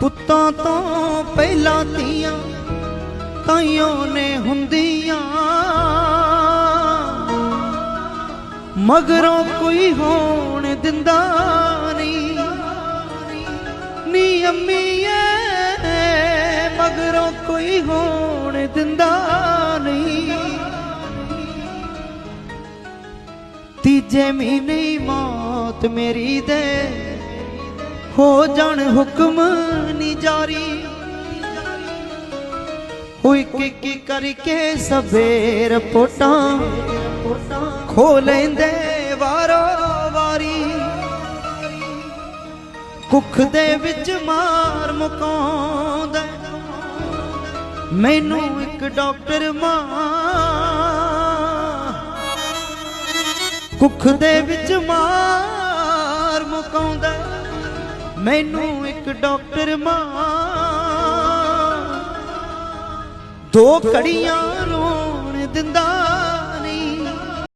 ਪੁੱਤਾਂ ਤੋਂ ਪਹਿਲਾਂ ਧੀਆਂ ਤਾਈਓ ਨੇ ਹੁੰਦੀਆਂ। ਮਗਰੋਂ ਕੋਈ ਹੋਣ ਦਿੰਦਾ ਨਹੀਂ। ਨੀ ਅੰਮੀਏ ਮਗਰੋਂ ਕੋਈ ਹੋਣ ਦਿੰਦਾ ਨਹੀਂ। ਤੀਜੇ ਮਹੀਨੇ ਹੀ ਮੌਤ ਮੇਰੀ ਦੇ। ਹੋ ਜਾਣ ਹੁਕਮ ਨੀ ਜਾਰੀ। ਹੋਈ ਕਿ ਕੀ ਕਰਕੇ ਸਭੇ ਰਿਪੋਰਟਾਂ ਖੋ ਲੈਂਦੇ ਵਾਰੋ ਵਾਰੀ। ਕੁੱਖ ਦੇ ਵਿੱਚ ਮਾਰ ਮੁਕਾਉਂਦਾ ਮੈਨੂੰ ਇੱਕ ਡਾਕਟਰ ਮਾਂ। ਕੁੱਖ ਦੇ ਵਿੱਚ ਮਾਰ ਮੁਕਾਉਂਦਾ ਮੈਨੂੰ ਇੱਕ ਡਾਕਟਰ ਮਾਂ। ਦੋ ਕੜੀਆਂ ਰੋਣ ਦਿੰਦਾ।